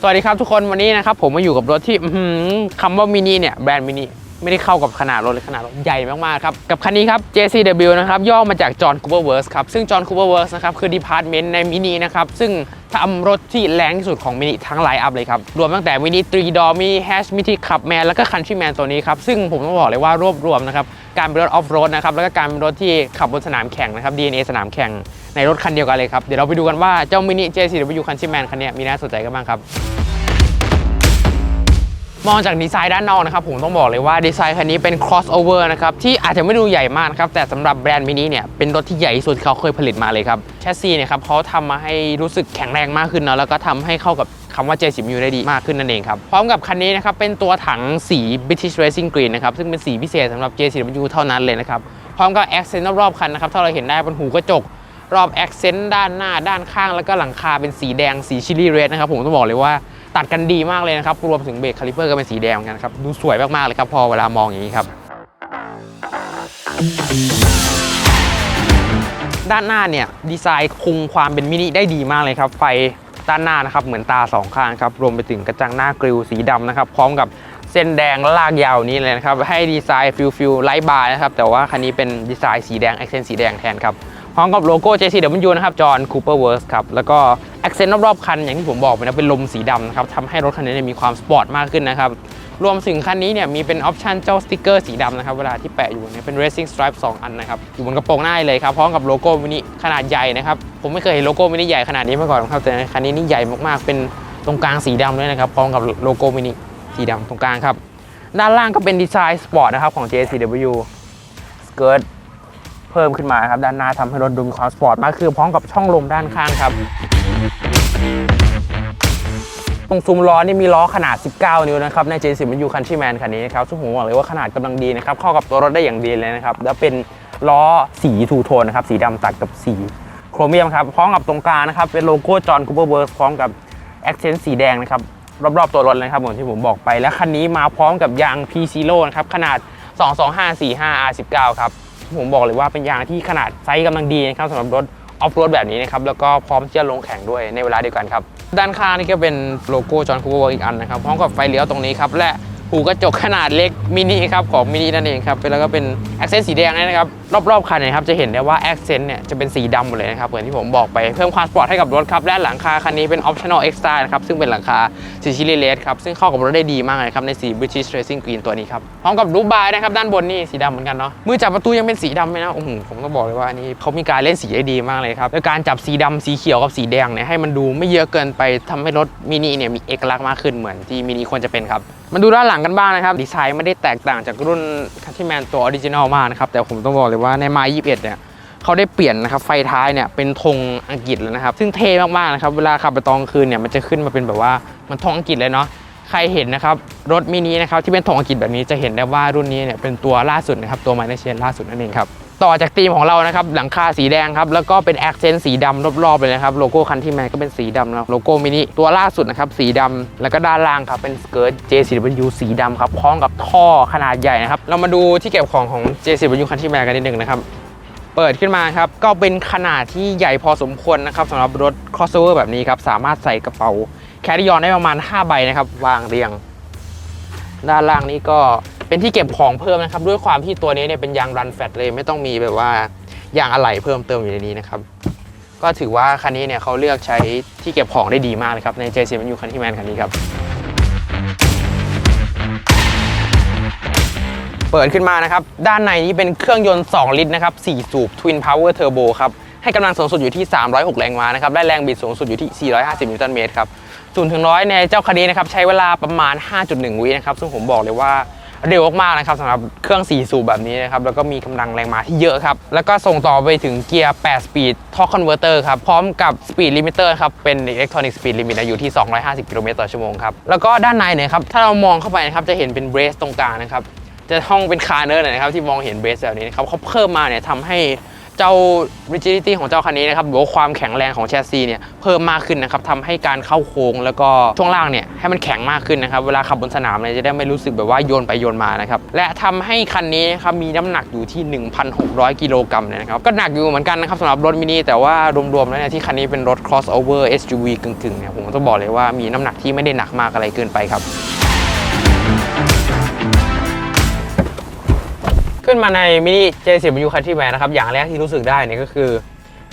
สวัสดีครับทุกคนวันนี้นะครับผมมาอยู่กับรถที่อื้อหือคำว่ามินิเนี่ยแบรนด์มินิ ไม่ได้เข้ากับขนาดรถเลยขนาดรถใหญ่มากๆครับ กับคันนี้ครับ JCW นะครับย่อมาจาก John Cooper Works ครับ ซึ่ง John Cooper Works นะครับคือดีพาร์ตเมนต์ในมินินะครับ ซึ่งทำรถที่แรงที่สุดของมินิทั้งไลน์อัพเลยครับ รวมตั้งแต่มินิ3 door มี Hash มินิขับแมนแล้วก็ Countryman ตัวนี้ครับ ซึ่งผมต้องบอกเลยว่ารวบรวมนะครับ การเป็นรถออฟโรดนะครับ แล้วก็การเป็นรถที่ขับบนสนามแข่งนะครับ DNA สนามแข่งในรถคันเดียวกันเลยครับเดี๋ยวเราไปดูกันว่าเจ้ามินิ JCW Countryman คันนี้มีน่าสนใจกันบ้างครับ มองจากดีไซน์ด้านนอกนะครับผมต้องบอกเลยว่าดีไซน์คันนี้เป็น crossover นะครับที่อาจจะไม่ดูใหญ่มากนะครับแต่สำหรับแบรนด์มินิเนี่ยเป็นรถที่ใหญ่ที่สุดเขาเคยผลิตมาเลยครับแชสซีเนี่ยครับเขาทำมาให้รู้สึกแข็งแรงมากขึ้นเนาะแล้วก็ทำให้เข้ากับคำว่า J10U ได้ดีมากขึ้นนั่นเองครับพร้อมกับคันนี้นะครับเป็นตัวถังสี British Racing Green นะครับซึ่งเป็นสีพิเศษสำหรับ J10U เท่านั้นเลยนะครับพร้อมกับ accent รอบๆคันนะครับถ้าเราเห็นได้บนหูกระจกรอบ accent ด้านหน้าด้านข้างแล้วก็หลังคาเป็นสีแดงสีชิลลี่เรดนะครับผมต้องบอกเลยว่า ตัดกันดีมากเลยนะครับรวมถึงเบรกคาลิเปอร์ก็เป็นสีแดงเหมือนกันครับดูสวยมากๆเลยครับพอเวลามองอย่างนี้ครับ ด้านหน้าเนี่ยดีไซน์คงความเป็นมินิได้ดีมากเลยครับ ไฟด้านหน้านะครับเหมือนตาสองข้างครับรวมไปถึงกระจังหน้ากริลสีดำนะครับพร้อมกับเส้นแดงลากยาวนี้เลยนะครับให้ดีไซน์ฟิลฟิลไลท์บาร์นะครับแต่ว่าคันนี้เป็นดีไซน์สีแดง a อ c เซนสีแดงแทนครับ พร้อมกับโลโก้ JCW นะครับ John Cooper Works ครับ แล้วก็ accent รอบๆ คัน อย่างที่ผมบอกไปนะเป็นลมสีดำนะครับทำให้รถคันนี้มีความสปอร์ตมากขึ้นนะครับ รวมถึงคันนี้เนี่ยมีเป็นออปชันเจ้าสติกเกอร์สีดำนะครับ เวลาที่แปะอยู่เนี่ยเป็น racing stripe 2 อันนะครับ อยู่บนกระโปรงหน้าเลยครับ พร้อมกับโลโก้มินิขนาดใหญ่นะครับ ผมไม่เคยเห็นโลโก้มินิใหญ่ขนาดนี้มาก่อนครับแต่คันนี้นี่ใหญ่มากๆ เป็นตรงกลางสีดำด้วยนะครับ พร้อมกับโลโก้มินิสีดำตรงกลางครับ ด้านล่างก็เป็นดีไซน์สปอร์ตนะครับของ JCW สเกิร์ต เพิ่มขึ้นมาครับด้านหน้าทำให้รถดูมีความสปอร์ตมากขึ้นพร้อมกับช่องลมด้านข้างครับ ตรงซุ้มล้อนี่มีล้อขนาด 19 นิ้วนะครับใน J10 มันยูคันที่แมนคันนี้นะครับซึ่งผมบอกเลยว่าขนาดกำลังดีนะครับเข้ากับตัวรถได้อย่างดีเลยนะครับแล้วเป็นล้อสีทูโทนนะครับสีดำตัดกับสีโครเมียมครับพร้อมกับตรงกลางนะครับเป็นโลโก้จอห์นคูเปอร์เบิร์สพร้อมกับแอคเซนต์สีแดงนะครับรอบๆตัวรถเลยครับเหมือนที่ผมบอกไป และคันนี้มาพร้อมกับยาง P Zero นะครับขนาด 22545 R19 ครับ ผมบอกเลยว่าเป็นยางที่ขนาดไซส์กำลังดีนะครับสำหรับรถออฟโรดแบบนี้นะครับแล้วก็พร้อมที่จะลงแข่งด้วยในเวลาเดียวกันครับด้านข้างนี่ก็เป็นโลโก้จอห์นคูเวอร์อีกอันนะครับพร้อมกับไฟเลี้ยวตรงนี้ครับและ หูกระจกขนาดเล็กมินิครับของมินินั่นเองครับแล้วก็เป็นแอคเซนต์สีแดงนะครับรอบๆคันนยครับจะเห็นได้ว่าแอคเซนต์เนี่ยจะเป็นสีดำหมดเลยนะครับเหมือนที่ผมบอกไปเพิ่มความสปอร์ตให้กับรถครับและหลังคาคันนี้เป็น optional extra นะครับซึ่งเป็นหลังคาสีชิลลี่เลสครับซึ่งเข้ากับรถได้ดีมากเลยครับในสี British Racing Green ตัวนี้ครับพร้อมกับรูปบายนะครับด้านบนนี่สีดำเหมือนกันเนาะมือจับประตูยังเป็นสีดำเลยนะโอ้โหผมต้องบอกเลยว่าอันนี้เขามีการเล่นสีได้ดีมากเลยครับด้วยการจับสีดำสีเขียวกับสีแดงเนี่ยให้มันดูไม่เยอะเกินไปทำให้รถมินิเนี่ยมีเอกลักษณ์มากขึ้นเหมือนที่มินิควรจะเป็นครับ มาดูด้านหลังกันบ้างนะครับ ดีไซน์ไม่ได้แตกต่างจากรุ่นคัตที่แมนตัวออริจินอลมากนะครับ แต่ผมต้องบอกเลยว่าในไมา21เนี่ยเขาได้เปลี่ยนนะครับไฟท้ายเนี่ยเป็นธงอังกฤษเลยนะครับ ซึ่งเท่มากๆนะครับ เวลาขับไปตอนคืนเนี่ยมันจะขึ้นมาเป็นแบบว่ามันธงอังกฤษเลยเนาะใครเห็นนะครับรถมินินะครับที่เป็นธงอังกฤษแบบนี้จะเห็นได้ว่ารุ่นนี้เนี่ยเป็นตัวล่าสุดนะครับตัวไมเนเชนล่าสุดนั่นเองครับ ต่อจากธีมของเรานะครับหลังคาสีแดงครับแล้วก็เป็นแอคเซนต์สีดำรอบๆเลยนะครับโลโก้คันที่แมนก็เป็นสีดำนะโลโก้มินิตัวล่าสุดนะครับสีดำแล้วก็ด้านล่างครับเป็นสเกิร์ต JCW สีดำครับพร้อมกับท่อขนาดใหญ่นะครับเรามาดูที่เก็บของของ JCW คันที่แมนกันนิดนึงนะครับเปิดขึ้นมาครับก็เป็นขนาดที่ใหญ่พอสมควรนะครับสำหรับรถ crossover แบบนี้ครับสามารถใส่กระเป๋าแคริออนได้ประมาณ 5 ใบนะครับวางเรียง ด้านล่างนี้ก็ เป็นที่เก็บของเพิ่มนะครับ ด้วยความที่ตัวนี้เนี่ยเป็นยางรันแฟตเลยไม่ต้องมีแบบว่ายางอะไหล่เพิ่มเติมอยู่ในนี้นะครับ ก็ถือว่าคันนี้เนี่ยเขาเลือกใช้ที่เก็บของได้ดีมากเลยครับใน j c m u คันที่แมนคันนี้ครับ เปิดขึ้นมานะครับ ด้านในนี้เป็นเครื่องยนต์ 2 ลิตรนะครับ 4 สูบ Twin Power Turbo ครับให้กำลังสูงสุดอยู่ที่ 306 แรงม้านะครับ ได้แรงบิดสูงสุดอยู่ที่ 450 นิวตันเมตรครับศูนถึงร้อยในเจ้าคันนี้นะครับ ใช้เวลาประมาณ 5.1 วินะครับ ซึ่งผมบอกเลยว่า เร็วมากๆนะครับสำหรับเครื่อง4สูบแบบนี้นะครับแล้วก็มีกำลังแรงม้าที่เยอะครับ แล้วก็ส่งต่อไปถึงเกียร์ 8 สปีด Torque Converter ครับ พร้อมกับ Speed Limiter ครับ เป็น Electronic Speed Limit นะอยู่ที่ 250 กิโลเมตรต่อชั่วโมงครับ แล้วก็ด้านในเนี่ยครับ ถ้าเรามองเข้าไปนะครับ จะเห็นเป็นเบรสตรงกลางนะครับ จะห้องเป็นคาร์เนอร์นะครับที่มองเห็นเบรสแบบนี้นะครับเขาเพิ่มมาเนี่ยทำให้ เจ้า rigidity ของเจ้าคันนี้นะครับหรือว่าความแข็งแรงของแชสซีเนี่ยเพิ่มมากขึ้นนะครับทำให้การเข้าโค้งแล้วก็ช่วงล่างเนี่ยให้มันแข็งมากขึ้นนะครับเวลาขับบนสนามเนี่ยจะได้ไม่รู้สึกแบบว่าโยนไปโยนมานะครับและทำให้คันนี้นะครับมีน้ำหนักอยู่ที่ 1,600 กิโลกรัมเลยนะครับก็หนักอยู่เหมือนกันนะครับสำหรับรถมินิแต่ว่ารวมๆแล้วเนี่ยที่คันนี้เป็นรถ crossover SUV กึ่งๆเนี่ยผมต้องบอกเลยว่ามีน้ำหนักที่ไม่ได้หนักมากอะไรเกินไปครับ ขึ้นมาในมินิ J10 u Country Man นะครับ อย่างแรกที่รู้สึกได้เนี่ยก็คือ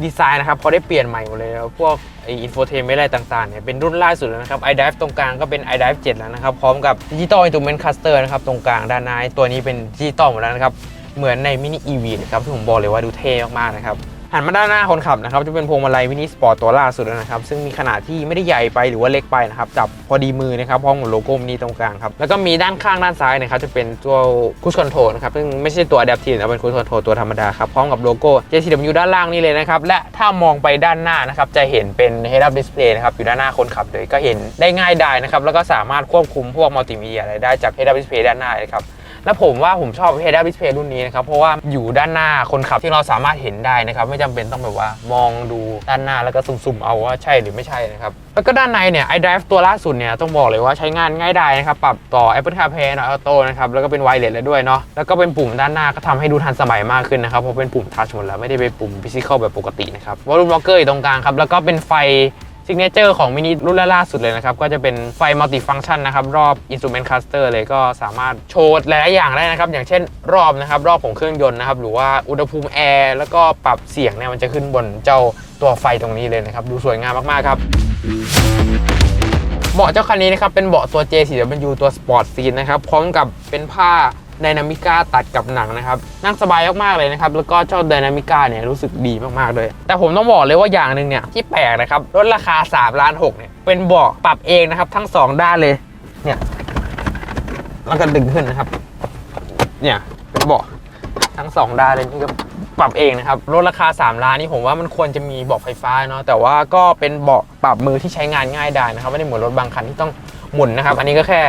ดีไซน์นะครับเขาได้เปลี่ยนใหม่หมดเลยแล้วพวกไออินโฟเทนเมนต์อะไรต่างๆเนี่ยเป็นรุ่นล่าสุดแล้วนะครับ iDrive ตรงกลางก็เป็น iDrive 7 แล้วนะครับ พร้อมกับ Digital Instrument Cluster นะครับ ตรงกลางด้านหน้าตัวนี้เป็นดิจิตอลหมดแล้วนะครับ เหมือนในมินิ EV นะครับที่ผมบอกเลยว่าดูเท่มากๆนะครับ หันมาด้านหน้าคนขับนะครับจะเป็นพวงมาลัยมินิสปอร์ตตัวล่าสุดนะครับซึ่งมีขนาดที่ไม่ได้ใหญ่ไปหรือว่าเล็กไปนะครับจับพอดีมือนะครับพร้อมกับโลโก้มินิตรงกลางครับแล้วก็มีด้านข้างด้านซ้ายนะครับจะเป็นตัวคูชคอนโทรนะครับซึ่งไม่ใช่ตัว Adaptive นะเป็นคูชคอนโทรตัวธรรมดาครับพร้อมกับโลโก้ JCW ด้านล่างนี่เลยนะครับและถ้ามองไปด้านหน้านะครับจะเห็นเป็น Head Up Display นะครับอยู่ด้านหน้าคนขับเลยก็เห็นได้ง่ายดายนะครับแล้วก็สามารถควบคุมพวกมัลติมีเดียอะไรได้จาก Head Up Display ด้านหน้าเลยครับ และผมว่าผมชอบ Head Up Display รุ่นนี้นะครับเพราะว่าอยู่ด้านหน้าคนขับที่เราสามารถเห็นได้นะครับไม่จำเป็นต้องแบบว่ามองดูด้านหน้าแล้วก็ซุ่มๆเอาว่าใช่หรือไม่ใช่นะครับแล้วก็ด้านในเนี่ย iDrive ตัวล่าสุดเนี่ยต้องบอกเลยว่าใช้งานง่ายดายนะครับ ปรับต่อ Apple CarPlay นะ Auto นะครับ แล้วก็เป็นไวเลสแล้วด้วยเนาะแล้วก็เป็นปุ่มด้านหน้าก็ทำให้ดูทันสมัยมากขึ้นนะครับ เพราะเป็นปุ่มทัชหมดแล้ว ไม่ได้เป็นปุ่มฟิสิกอลแบบปกตินะครับวอลลุ่มล็อกเกอร์อยู่ตรงกลางครับ แล้วก็เป็นไฟ ซิกเนเจอร์ของมินิรุ่นล่าสุดเลยนะครับ ก็จะเป็นไฟมัลติฟัง c t ชันนะครับ รอบ Instrument Cluster เลยก็สามารถโชว์หลายๆอย่างได้นะครับ อย่างเช่นรอบนะครับ รอบของเครื่องยนต์นะครับ หรือว่าอุณหภูมิแอร์แล้วก็ปรับเสียงเนี่ยมันจะขึ้นบนเจ้าตัวไฟตรงนี้เลยนะครับ ดูสวยงามมาก ๆ ครับเบาะเจ้าคันนี้นะครับเป็นเบาะตัว J4W ตัว Sport Seat นะครับพร้อมกับเป็นผ้า ดนามิก้าตัดกับหนังนะครับ นั่งสบายมากๆเลยนะครับ แล้วก็เจ้าไดนามิก้าเนี่ยรู้สึกดีมากๆเลย แต่ผมต้องบอกเลยว่าอย่างหนึ่งเนี่ยที่แปลกนะครับลดราคา3ล้าน6เนี่ยเป็นเบาะปรับเองนะครับ ทั้ง 2 ด้านเลยเนี่ยแล้วก็ดึงขึ้นนะครับ เนี่ยเป็นเบาะทั้งสองด้านเลยนี่ก็ปรับเองนะครับลดราคา 3 ล้านนี่ผมว่ามันควรจะมีเบาะไฟฟ้าเนาะแต่ว่าก็เป็นเบาะปรับมือที่ใช้งานง่ายได้นะครับไม่ได้เหมือนรถบางคันที่ต้องหมุนนะครับ อันนี้ก็แค่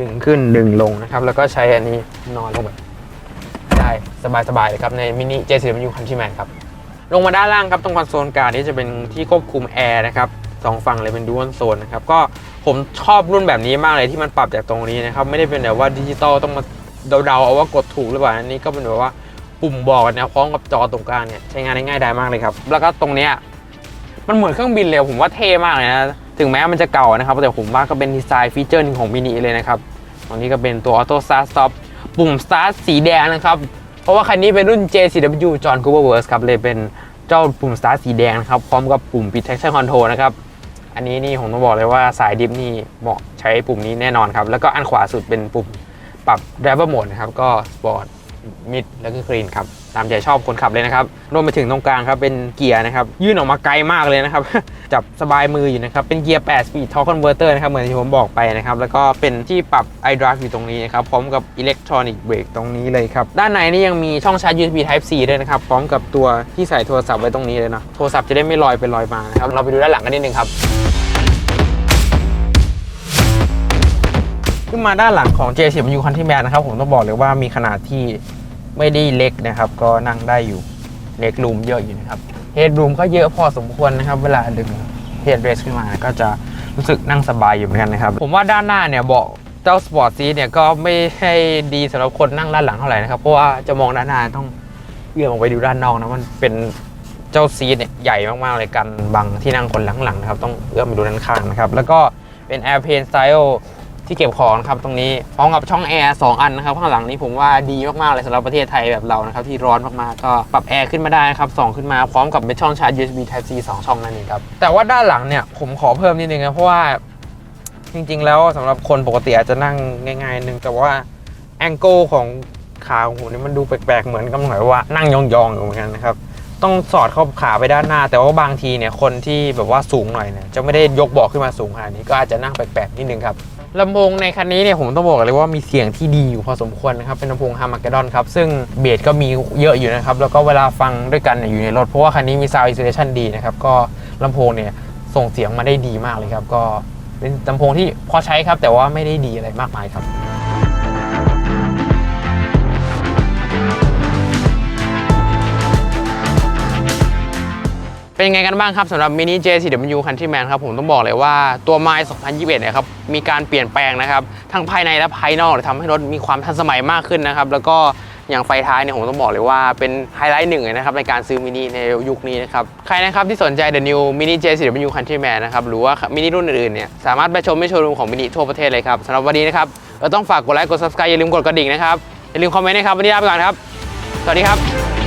ดึงขึ้นดึงลงนะครับ แล้วก็ใช้อันนี้นอนลงแบบได้สบายๆเลยครับ ในมินิ J4W Countryman ครับ ลงมาด้านล่างครับ ตรงคอนโซลกลางนี่จะเป็นที่ควบคุมแอร์นะครับสองฝั่งเลยเป็นดู a l โซนนะครับ ก็ผมชอบรุ่นแบบนี้มากเลยที่มันปรับจากตรงนี้นะครับ ไม่ได้เป็นแบบว่าดิจิตอลต้องมาเดาๆเอาว่ากดถูกหรือเปล่าอันนี้ก็เป็นแบบว่าปุ่มบอกนะพร้อมกับจอตรงกลางเนี่ยใช้งานได้ง่ายได้มากเลยครับ แล้วก็ตรงเนี้ยมันเหมือนเครื่องบินเลยผมว่าเท่มากเลยนะ ถึงแม้มันจะเก่านะครับ แต่ผมว่าก็เป็นดีไซน์ฟีเจอร์หนึ่งของมินิเลยนะครับตรงนี้ก็เป็นตัว Auto Start Stop ปุ่ม Start สีแดงนะครับ เพราะว่าคันนี้เป็นรุ่น JCW John Cooper Works ครับเลยเป็นเจ้าปุ่ม Start สีแดงนะครับพร้อมกับปุ่มปิด Traction Control นะครับอันนี้นี่ผมต้องบอกเลยว่าสายดิฟนี่เหมาะใช้ปุ่มนี้แน่นอนครับแล้วก็อันขวาสุดเป็นปุ่มปรับ Driver Mode นะครับก็สปอร์ต Sport Mid แล้วก็ Clean ครับตามใจชอบคนขับเลยนะครับรวมไปถึงตรงกลางครับเป็นเกียร์นะครับยื่นออกมาไกลมากเลยนะครับ จับสบายมืออยู่นะครับ เป็นเกียร์8 Speed Torque Converter นะครับเหมือนที่ผมบอกไปนะครับ แล้วก็เป็นที่ปรับ iDrive อยู่ตรงนี้นะครับ พร้อมกับ Electronic Brake ตรงนี้เลยครับ ด้านในนี่ยังมีช่องชาร์จ USB Type C ด้วยนะครับ พร้อมกับตัวที่ใส่โทรศัพท์ไว้ตรงนี้เลยนะโทรศัพท์จะได้ไม่ลอยไปลอยมานะครับเราไปดูด้านหลังกันนิดนึงครับ ขึ้นมาด้านหลังของ J10U Countryman นะครับ ผมต้องบอกเลยว่ามีขนาดที่ไม่ได้เล็กนะครับ ก็นั่งได้อยู่เล็กรูมเยอะอยู่นะครับเฮดรูมก็เยอะพอสมควรนะครับ เวลาดึงเฮดเรสขึ้นมาก็จะรู้สึกนั่งสบายอยู่เหมือนกันนะครับ ผมว่าด้านหน้าเนี่ยเบาะเจ้าสปอร์ตซีเนี่ยก็ไม่ให้ดีสำหรับคนนั่งด้านหลังเท่าไหร่นะครับ เพราะว่าจะมองด้านหน้าต้องเอื้อมออกไปดูด้านนอกนะมันเป็นเจ้าซีเนี่ยใหญ่มากๆเลยกันบังที่นั่งคนหลังๆนะครับต้องเอื้อมไปดูด้านข้างนะครับแล้วก็เป็น Airplane Style ที่เก็บของนะครับตรงนี้พร้อมกับช่องแอร์2อันนะครับข้างหลังนี้ผมว่าดีมากๆเลยสำหรับประเทศไทยแบบเรานะครับที่ร้อนมากๆก็ปรับแอร์ขึ้นมาได้ครับสองขึ้นมาพร้อมกับเป็นช่องชาร์จ USB Type C 2 ช่องนั่นเองครับแต่ว่าด้านหลังเนี่ยผมขอเพิ่มนิดนึงนะเพราะว่าจริง ๆ แล้วสำหรับคนปกติอาจจะนั่งง่ายๆนึงแต่ว่าแองเกิลของขาของผมเนี่ยมันดูแปลกๆเหมือนกับหน่อยว่านั่งยองๆอยู่เหมือนกันนะครับต้องสอดเข้าขาไปด้านหน้า แต่ว่าบางทีเนี่ยคนที่แบบว่าสูงหน่อยเนี่ยจะไม่ได้ยกเบาะขึ้นมาสูงขนาดนี้ก็อาจจะนั่งแปลกๆนิดนึงครับ ลำโพงในคันนี้เนี่ยผมต้องบอกเลยว่ามีเสียงที่ดีอยู่พอสมควรนะครับ เป็นลำโพงฮาร์ม g กดอนครับ ซึ่งเบสก็มีเยอะอยู่นะครับ แล้วก็เวลาฟังด้วยกันเนี่ยอยู่ในรถ เพราะว่าคันนี้มีซาวด์ไอซิเลชันดีนะครับ ก็ลำโพงเนี่ยส่งเสียงมาได้ดีมากเลยครับ ก็เป็นลำโพงที่พอใช้ครับ แต่ว่าไม่ได้ดีอะไรมากมายครับ เป็นไงกันบ้างครับสำหรับมินิ J4W Countryman ครับผมต้องบอกเลยว่าตัว m i 2021เนี่ยครับมีการเปลี่ยนแปลงนะครับทั้งภายในและภายนอกทำให้รถมีความทันสมัยมากขึ้นนะครับแล้วก็อย่างไฟท้ายเนี่ยผมต้องบอกเลยว่าเป็นไฮไลท์หนึ่งนะครับในการซื้อมินิในยุคนี้นะครับใครนะครับที่สนใจ The New Mini J4W Countryman นะครับหรือว่ามินิรุ่นอื่นๆเนี่ยสามารถไปชมที่โชว์รูมของมินิทั่วประเทศเลยครับสำหรับวันนี้นะครับเราต้องฝากกดไลค์กด subscribe อย่าลืมกดกระดิ่งนะครับอย่าลืมคอมเมนต์นะครับวันนี้ลาไปก่อนครับ สวัสดีครับ